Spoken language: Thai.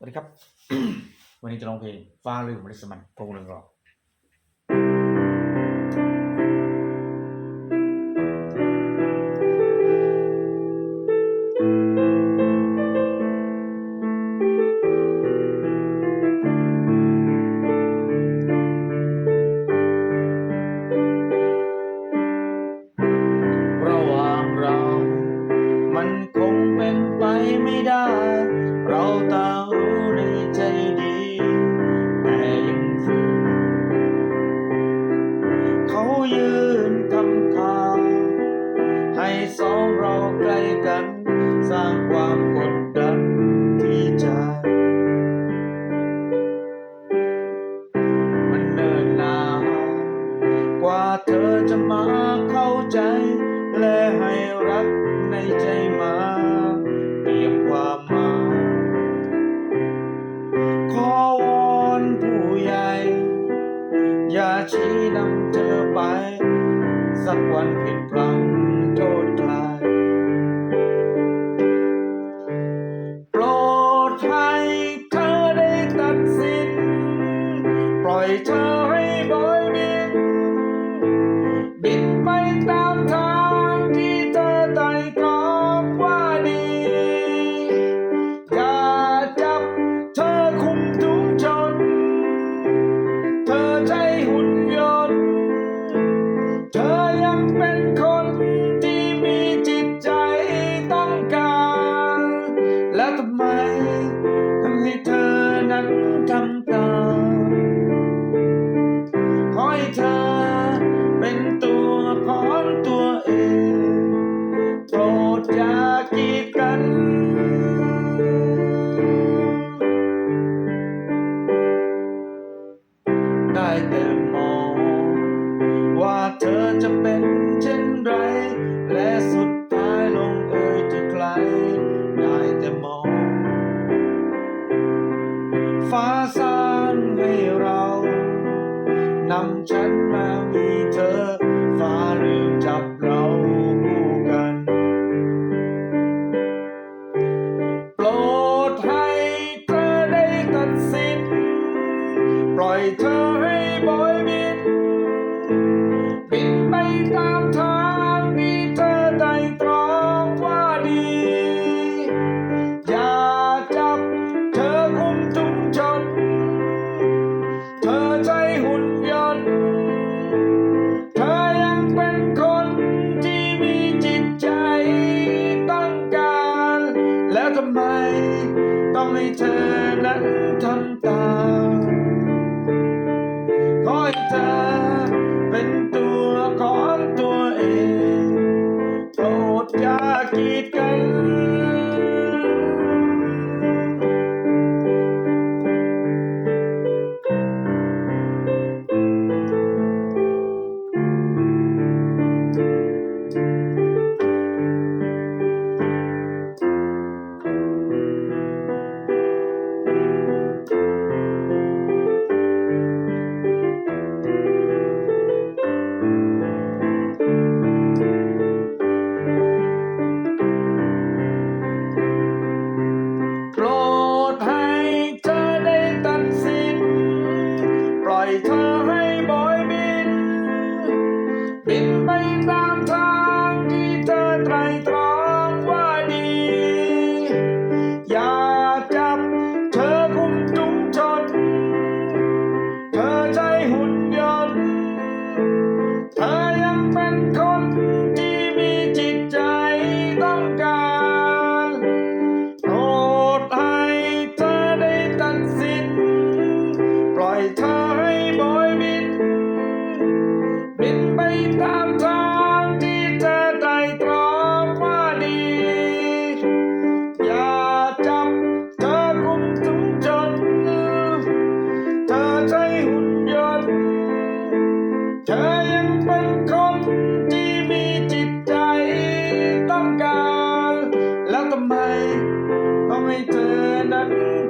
สวัสดีครับ วันนี้จะร้องเพลงฟ้าลืมมริสมันพงษ์เรืองรองเราคงเป็นไปไม่ได้ เรา สองเราใกล้กัน สร้างความ สักวันผิดพลังโทษใครโปรดให้เธอได้ตัดสิน ปล่อยเธอ ต่อขเธอเป็นตัวของตัวเอง โปรดอยากีดกัน ได้แต่มอง ว่าเธอจะเป็นเช่นไร ฟ้าสร้างให้เรานำฉัน John. ใช้หุ่นยเธอยังเป็นคนที่มีจิตใจต้งการ แล้วทำไมต้องเธอ